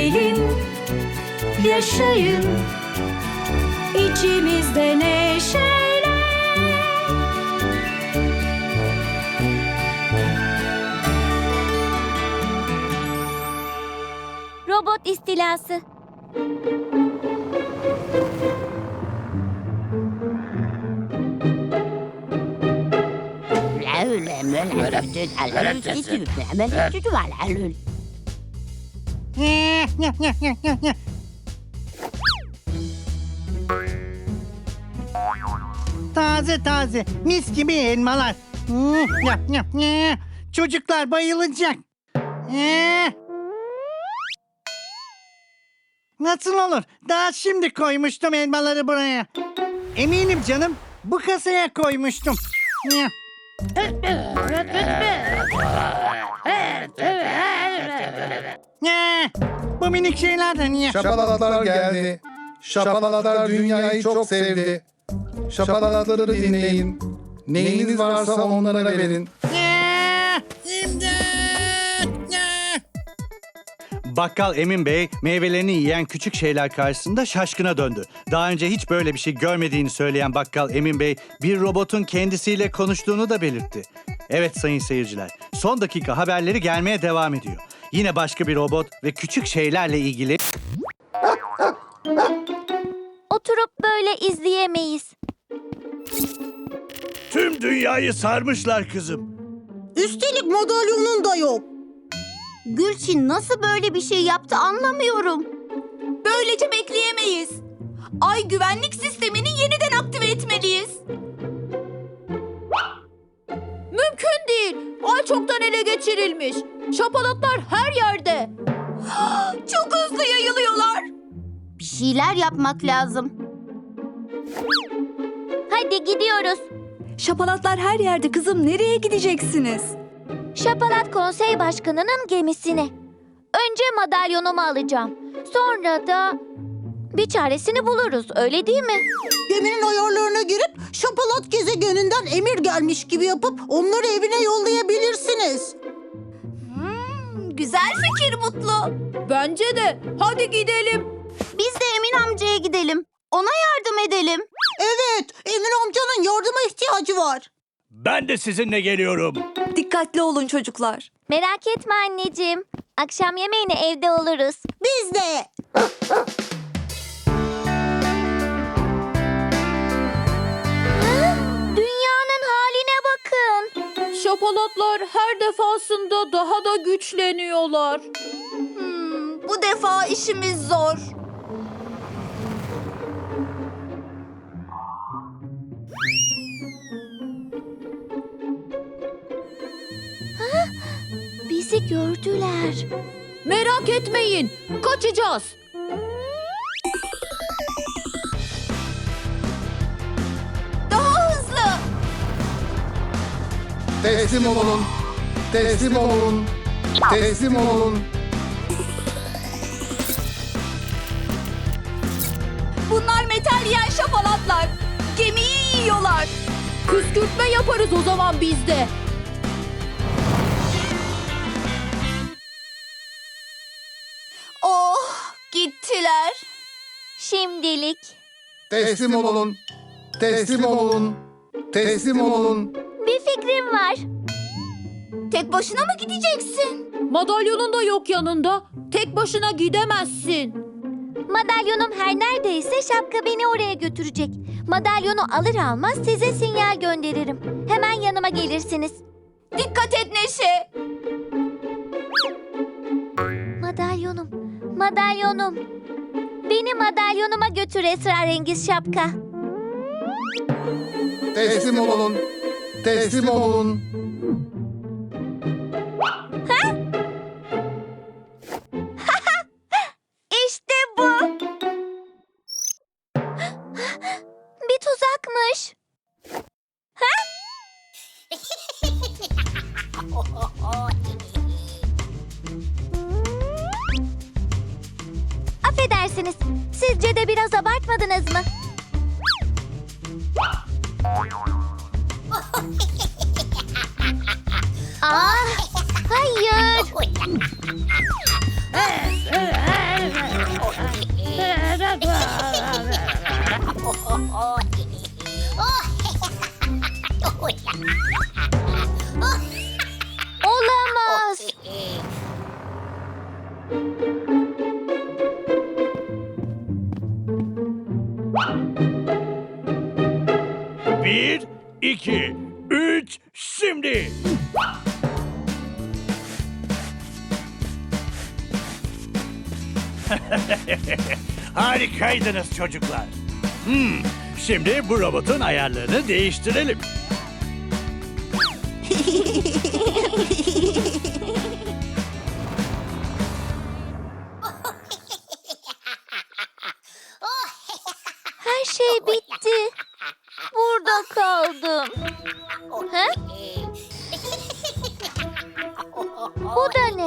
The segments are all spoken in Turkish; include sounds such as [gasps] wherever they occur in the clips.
Gelin yaşayın içimizde neşeyle Robot istilası. Taze taze mis gibi elmalar. Çocuklar bayılacak. Nasıl olur? Daha şimdi koymuştum elmaları buraya. Eminim canım bu kasaya koymuştum. Ya, bu minik şeyler de niye? Şapalatlar geldi. Şapalatlar dünyayı çok sevdi. Şapalatları dinleyin. Neyiniz varsa onlara verin. İmdat! Ya. Bakkal Emin Bey meyvelerini yiyen küçük şeyler karşısında şaşkına döndü. Daha önce hiç böyle bir şey görmediğini söyleyen Bakkal Emin Bey bir robotun kendisiyle konuştuğunu da belirtti. Evet sayın seyirciler, son dakika haberleri gelmeye devam ediyor. Yine başka bir robot ve küçük şeylerle ilgili Oturup böyle izleyemeyiz. tüm dünyayı sarmışlar kızım. Üstelik madalyonun da yok. Gülçin nasıl böyle bir şey yaptı anlamıyorum. Böylece bekleyemeyiz. Ay güvenlik sistemini yeniden aktive etmeliyiz. Mümkün değil. Ay çoktan ele geçirilmiş. Şapalatlar her yerde. [gasps] Çok hızlı yayılıyorlar. Bir şeyler yapmak lazım. Hadi gidiyoruz. Şapalatlar her yerde kızım nereye gideceksiniz? Şapalat Konsey Başkanı'nın gemisine. Önce madalyonumu alacağım. Sonra da bir çaresini buluruz öyle değil mi? Geminin ayarlarına girip şapalat gezegeninden emir gelmiş gibi yapıp onları evine yollayabilirsiniz. Güzel fikir Mutlu. Bence de. Hadi gidelim. Biz de Emin amcaya gidelim. Ona yardım edelim. Evet, Emin amcanın yardıma ihtiyacı var. Ben de sizinle geliyorum. Dikkatli olun çocuklar. Merak etme anneciğim. Akşam yemeğine evde oluruz. Biz de. Şapalatlar her defasında daha da güçleniyorlar. Hmm, bu defa işimiz zor. Bizi gördüler. Merak etmeyin, kaçacağız. Teslim olun. Teslim olun. Teslim olun. Bunlar metal yiyen şapalatlar. Gemiyi yiyorlar. Küskürtme yaparız o zaman biz de. Oh, gittiler. Şimdilik. Teslim olun. Teslim olun. Teslim olun. Bir fikrim var. Tek başına mı gideceksin? Madalyonun da yok yanında. Tek başına gidemezsin. Madalyonum her neredeyse şapka beni oraya götürecek. Madalyonu alır almaz size sinyal gönderirim. Hemen yanıma gelirsiniz. Dikkat et Neşe. Madalyonum, madalyonum. Beni madalyonuma götür esrarengiz şapka. Teslim olun. Teslim olun. [laughs] İşte bu. Bir tuzakmış. [laughs] Affedersiniz. Sizce de biraz abartmadınız mı? Ah, hayır. Olamaz. İki, üç, şimdi. [laughs] Harikaydınız çocuklar. Hmm, şimdi bu robotun ayarlarını değiştirelim.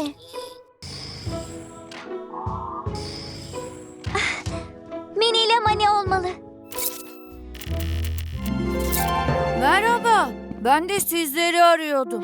Ne? Ah, Mini ile Mani olmalı. Merhaba. Ben de sizleri arıyordum.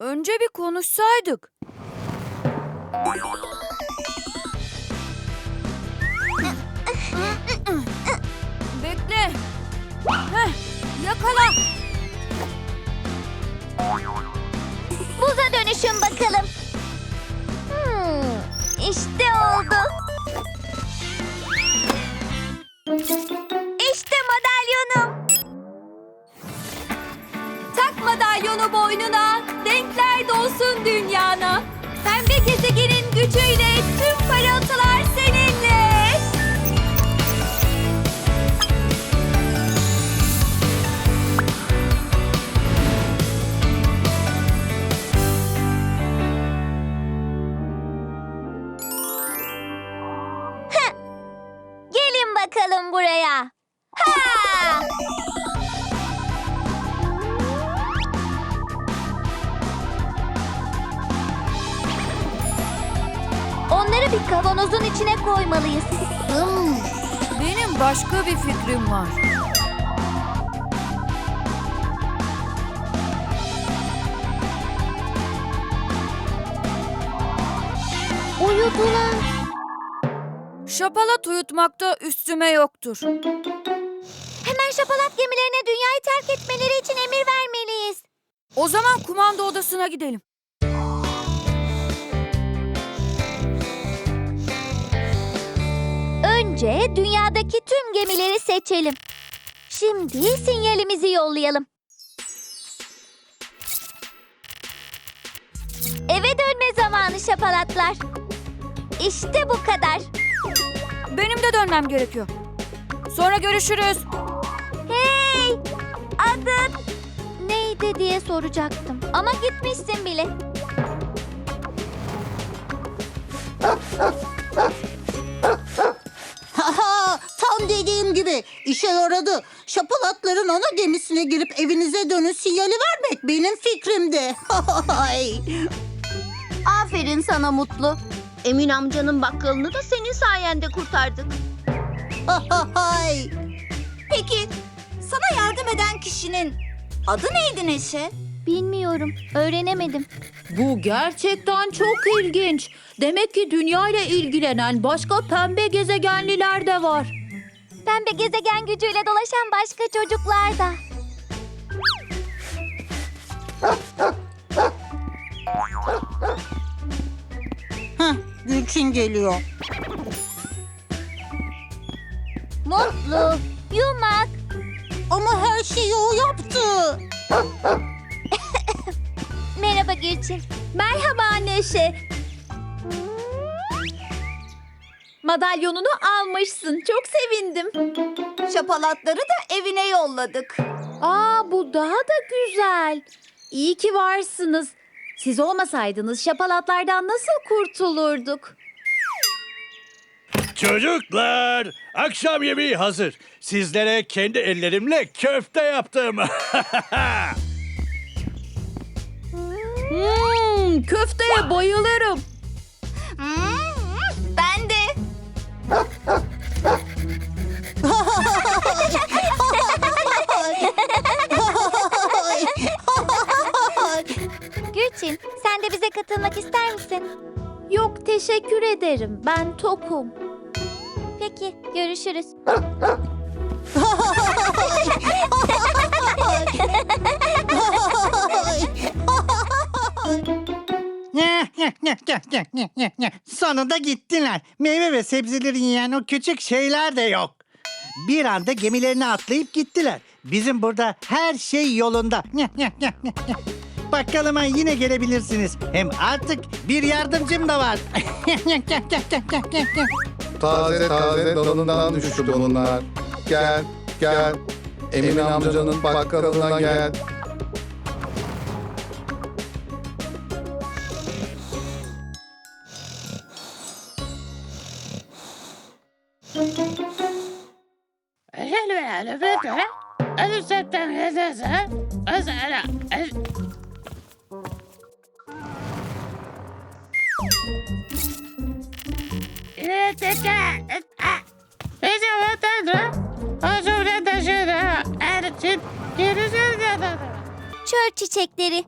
Önce bir konuşsaydık. Yakala. Buza dönüşün bakalım. Hmm, işte oldu. Koymalıyız. Benim başka bir fikrim var. Uyudular. Şapalat uyutmakta üstüme yoktur. Hemen şapalat gemilerine dünyayı terk etmeleri için emir vermeliyiz. O zaman kumanda odasına gidelim. Önce dünyadaki tüm gemileri seçelim. Şimdi sinyalimizi yollayalım. Eve dönme zamanı şapalatlar. İşte bu kadar. Benim de dönmem gerekiyor. Sonra görüşürüz. Hey! Adın neydi diye soracaktım. Ama gitmişsin bile. [laughs] gibi işe yaradı. Şapalatların ana gemisine girip evinize dönün sinyali vermek benim fikrimdi. [laughs] Ay. Aferin sana Mutlu. Emin amcanın bakkalını da senin sayende kurtardık. Ay. Peki, sana yardım eden kişinin adı neydi Neşe? Bilmiyorum, öğrenemedim. Bu gerçekten çok ilginç. Demek ki dünya ile ilgilenen başka pembe gezegenliler de var. Pembe gezegen gücüyle dolaşan başka çocuklar da. Heh, Gülçin geliyor. Mutlu, yumak. Ama her şeyi o yaptı. [laughs] Merhaba Gülçin. Merhaba Neşe. Madalyonunu almışsın. Çok sevindim. Şapalatları da evine yolladık. Aa bu daha da güzel. İyi ki varsınız. Siz olmasaydınız şapalatlardan nasıl kurtulurduk? Çocuklar, akşam yemeği hazır. Sizlere kendi ellerimle köfte yaptım. [laughs] Hmm, köfteye bayılırım. ben Gülçin, sen de bize katılmak ister misin? Yok teşekkür ederim. Ben tokum. Peki, görüşürüz. Ne, ne, ne, ne, ne, ne, ne, ne. Sonunda gittiler. Meyve ve sebzeleri yiyen o küçük şeyler de yok. Bir anda gemilerine atlayıp gittiler. Bizim burada her şey yolunda. Bakkalıma yine gelebilirsiniz. Hem artık bir yardımcım da var. [laughs] Taze taze dalından düştü bunlar. Gel, gel. Emin amcanın bakkalına gel. Çöl çiçekleri.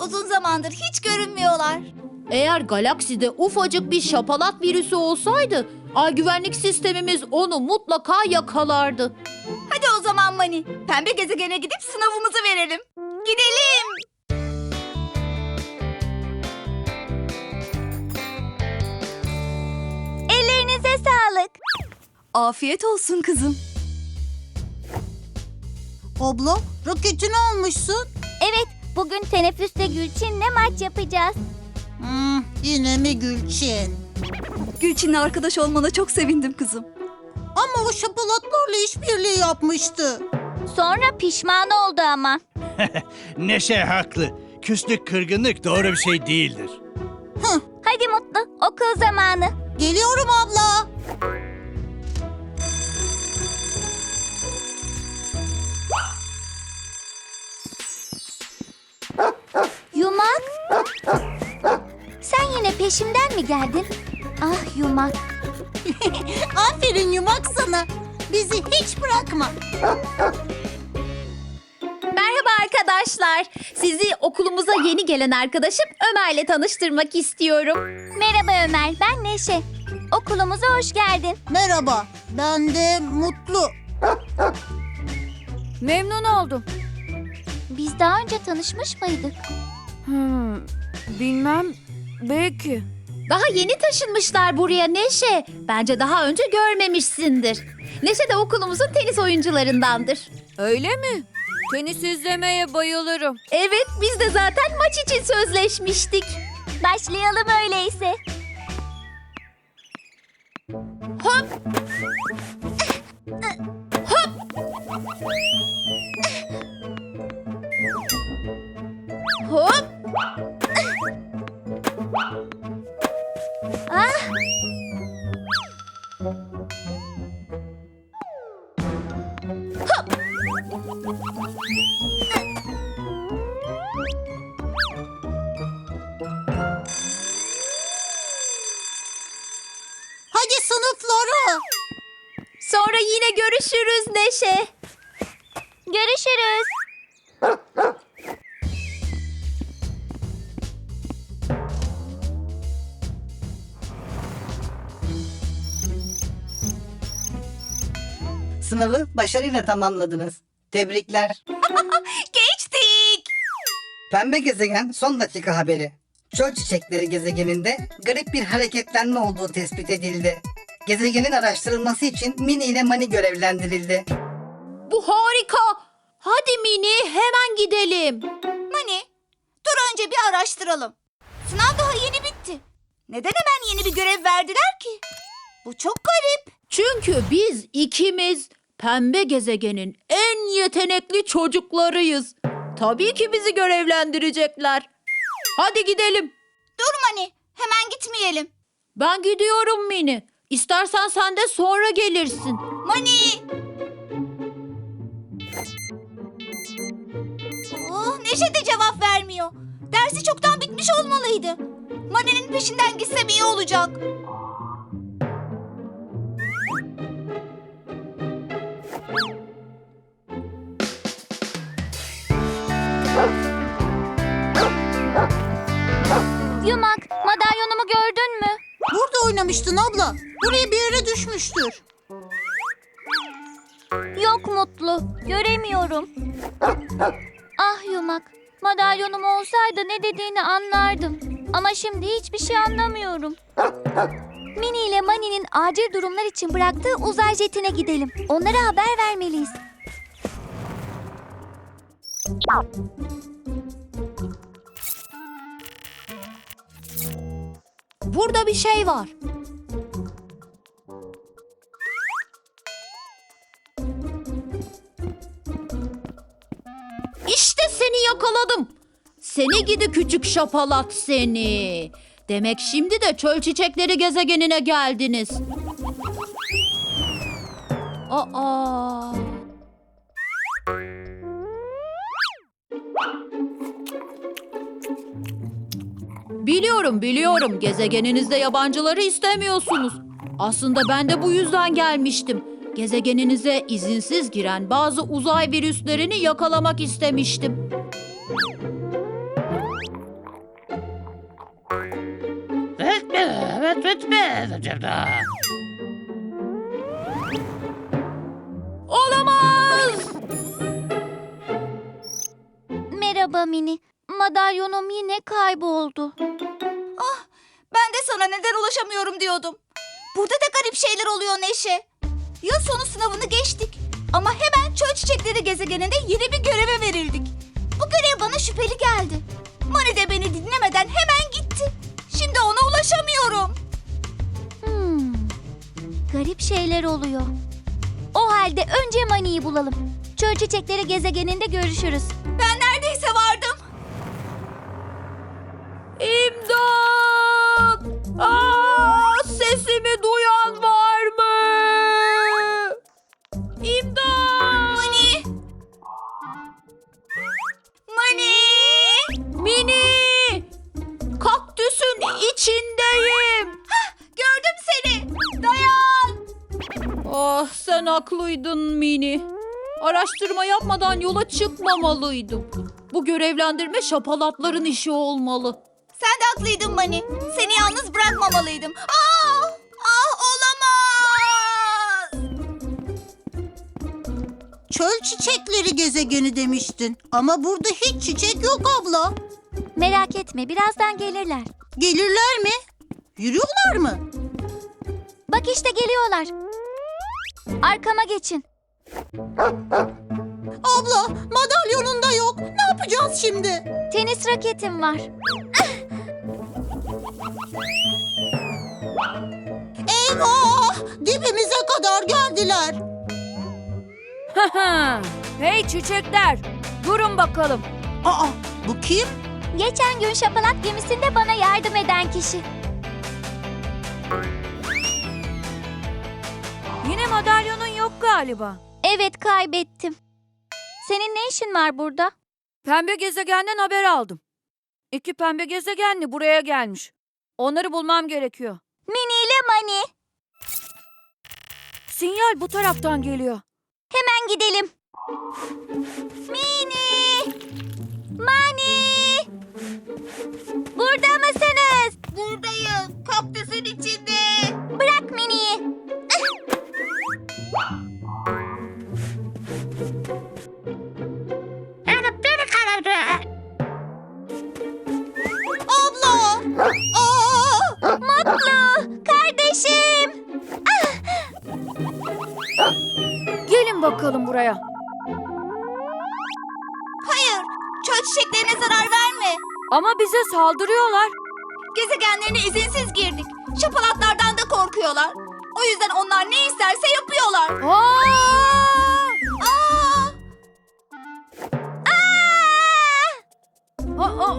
Uzun zamandır hiç görünmüyorlar. Eğer galakside ufacık bir şapalat virüsü olsaydı, ay güvenlik sistemimiz onu mutlaka yakalardı. Hadi o zaman Mani. Pembe gezegene gidip sınavımızı verelim. Gidelim. Afiyet olsun kızım. Abla roketini almışsın. Evet, bugün teneffüste Gülçin'le maç yapacağız. Hmm, yine mi Gülçin? Gülçin'le arkadaş olmana çok sevindim kızım. Ama o şapalatlarla işbirliği yapmıştı. Sonra pişman oldu ama. [laughs] Neşe haklı. Küslük kırgınlık doğru bir şey değildir. Hadi Mutlu, okul zamanı. Geliyorum abla. Yumak. Sen yine peşimden mi geldin? Ah Yumak. [laughs] Aferin yumak sana. Bizi hiç bırakma. Merhaba arkadaşlar. Sizi okulumuza yeni gelen arkadaşım Ömer'le tanıştırmak istiyorum. Merhaba Ömer, ben Neşe. Okulumuza hoş geldin. Merhaba. Ben de Mutlu. Memnun oldum. Biz daha önce tanışmış mıydık? Hmm, bilmem. Belki. Daha yeni taşınmışlar buraya Neşe. Bence daha önce görmemişsindir. Neşe de okulumuzun tenis oyuncularındandır. Öyle mi? Tenis izlemeye bayılırım. Evet, biz de zaten maç için sözleşmiştik. Başlayalım öyleyse. Hop! Hop! Neşe. Görüşürüz. Sınavı başarıyla tamamladınız. Tebrikler. [laughs] Geçtik. Pembe gezegen son dakika haberi. Çöl çiçekleri gezegeninde garip bir hareketlenme olduğu tespit edildi. Gezegenin araştırılması için Mini ile Mani görevlendirildi. Bu harika. Hadi Mini hemen gidelim. Mani, dur önce bir araştıralım. Sınav daha yeni bitti. Neden hemen yeni bir görev verdiler ki? Bu çok garip. Çünkü biz ikimiz pembe gezegenin en yetenekli çocuklarıyız. Tabii ki bizi görevlendirecekler. Hadi gidelim. Dur Mani, hemen gitmeyelim. Ben gidiyorum Mini. İstersen sen de sonra gelirsin. Mani! Neşe de cevap vermiyor. Dersi çoktan bitmiş olmalıydı. Mani'nin peşinden gitsem iyi olacak. Yumak, madalyonumu gördün mü? Burada oynamıştın abla. Buraya bir yere düşmüştür. Yok Mutlu, göremiyorum. Ah yumak. Madalyonum olsaydı ne dediğini anlardım. Ama şimdi hiçbir şey anlamıyorum. Mini ile Mani'nin acil durumlar için bıraktığı uzay jetine gidelim. Onlara haber vermeliyiz. Burada bir şey var. Yakaladım. Seni gidi küçük şapalat seni. Demek şimdi de çöl çiçekleri gezegenine geldiniz. Aa. Biliyorum biliyorum gezegeninizde yabancıları istemiyorsunuz. Aslında ben de bu yüzden gelmiştim. Gezegeninize izinsiz giren bazı uzay virüslerini yakalamak istemiştim. Olamaz! Merhaba Mini. Madalyonum yine kayboldu. Ben de sana neden ulaşamıyorum diyordum. Burada da garip şeyler oluyor Neşe. Yıl sonu sınavını geçtik. Ama hemen çöl çiçekleri gezegeninde yeni bir göreve verildik. Bu görev bana şüpheli geldi. Mani de beni dinlemeden hemen gitti. Şimdi ona Garip şeyler oluyor. O halde önce Mani'yi bulalım. Çöl çiçekleri gezegeninde görüşürüz. Ah sen haklıydın Mini. Araştırma yapmadan yola çıkmamalıydım. Bu görevlendirme şapalatların işi olmalı. Sen de haklıydın Mani. Seni yalnız bırakmamalıydım. Ah! Ah olamaz. Çöl çiçekleri gezegeni demiştin. Ama burada hiç çiçek yok abla. Merak etme birazdan gelirler. Gelirler mi? Yürüyorlar mı? Bak işte geliyorlar. Arkama geçin. Abla madalyonun da yok. Ne yapacağız şimdi? Tenis raketim var. Eyvah! Dibimize kadar geldiler. hey çiçekler, durun bakalım. Aa bu kim? Geçen gün şapalat gemisinde bana yardım eden kişi. Yine madalyonun yok galiba. Evet kaybettim. Senin ne işin var burada? Pembe gezegenden haber aldım. İki pembe gezegenli buraya gelmiş. Onları bulmam gerekiyor. Mini ile Mani. Sinyal bu taraftan geliyor. Hemen gidelim. Mini! Mani! Burada mısınız? Buradayım. Kaktüsün içinde. Çiçeklerine zarar verme. Ama bize saldırıyorlar. Gezegenlerine izinsiz girdik. Şapalatlardan da korkuyorlar. O yüzden onlar ne isterse yapıyorlar. Aa! Aa! Aa! Aa!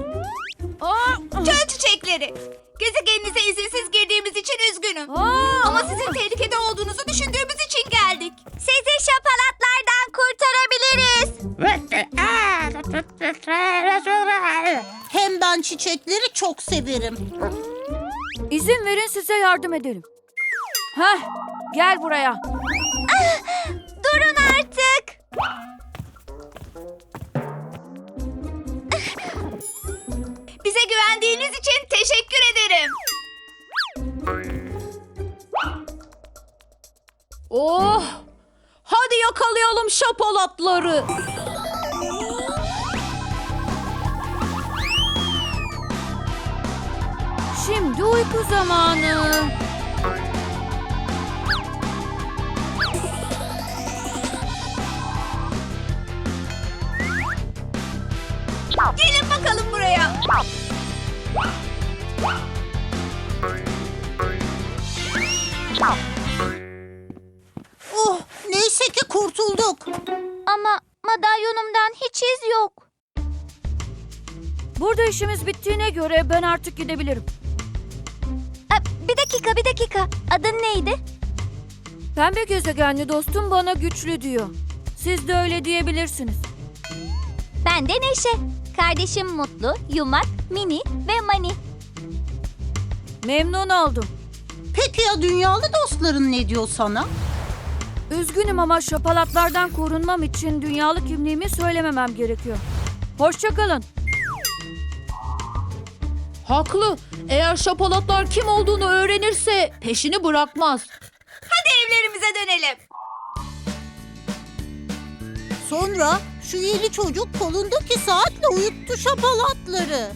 Aa! Çöl çiçekleri. Gezegeninize izinsiz çok severim. İzin verin size yardım edelim. Heh, gel buraya. Durun artık. Bize güvendiğiniz için teşekkür ederim. Oh! Hadi yakalayalım şapalatları. Şimdi uyku zamanı. Gelin bakalım buraya. Oh neyse ki kurtulduk. Ama madalyonumdan hiç iz yok. Burada işimiz bittiğine göre ben artık gidebilirim. Bir dakika bir dakika. Adın neydi? Pembe gezegenli dostum bana güçlü diyor. Siz de öyle diyebilirsiniz. Ben de Neşe. Kardeşim Mutlu, Yumak, Mini ve Mani. Memnun oldum. Peki ya dünyalı dostların ne diyor sana? Üzgünüm ama şapalatlardan korunmam için dünyalı kimliğimi söylememem gerekiyor. Hoşçakalın. Haklı. Eğer şapalatlar kim olduğunu öğrenirse peşini bırakmaz. Hadi evlerimize dönelim. Sonra şu yeni çocuk kolundaki saatle uyuttu şapalatları.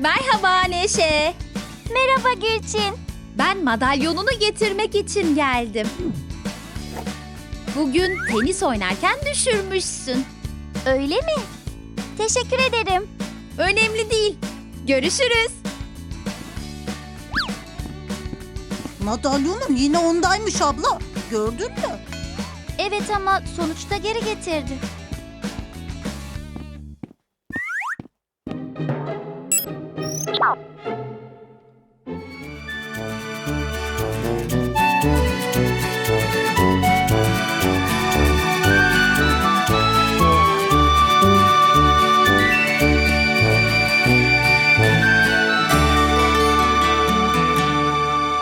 Merhaba Neşe. Merhaba Gülçin. Ben madalyonunu getirmek için geldim. Bugün tenis oynarken düşürmüşsün. Öyle mi? Teşekkür ederim. Önemli değil. Görüşürüz. Madalyonun yine ondaymış abla. Gördün mü? Evet ama sonuçta geri getirdi.